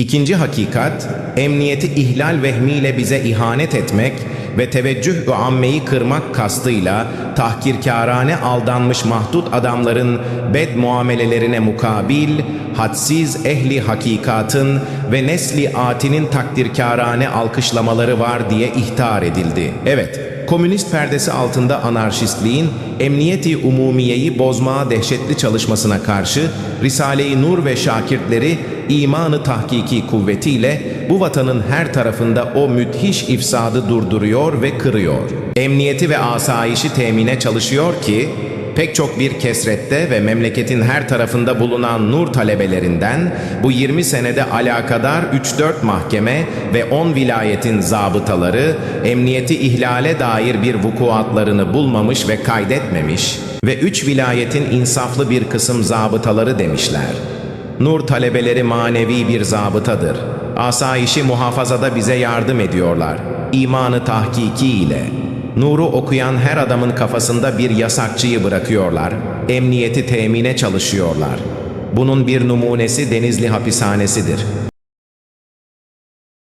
İkinci hakikat, emniyeti ihlal vehmiyle bize ihanet etmek ve teveccüh ve ammeyi kırmak kastıyla tahkirkârane aldanmış mahdut adamların bed muamelelerine mukabil, hadsiz ehli hakikatın ve nesli atinin takdirkârane alkışlamaları var diye ihtar edildi. Evet, komünist perdesi altında anarşistliğin emniyeti umumiyeyi bozmaya dehşetli çalışmasına karşı Risale-i Nur ve şakirtleri imanı tahkiki kuvvetiyle bu vatanın her tarafında o müthiş ifsadı durduruyor ve kırıyor. Emniyeti ve asayişi temine çalışıyor ki pek çok bir kesrette ve memleketin her tarafında bulunan nur talebelerinden bu 20 senede alakadar 3-4 mahkeme ve 10 vilayetin zabıtaları emniyeti ihlale dair bir vukuatlarını bulmamış ve kaydetmemiş ve 3 vilayetin insaflı bir kısım zabıtaları demişler. Nur talebeleri manevi bir zabıtadır. Asayişi muhafazada bize yardım ediyorlar. İmanı tahkiki ile. Nuru okuyan her adamın kafasında bir yasakçıyı bırakıyorlar. Emniyeti temine çalışıyorlar. Bunun bir numunesi Denizli hapishanesidir.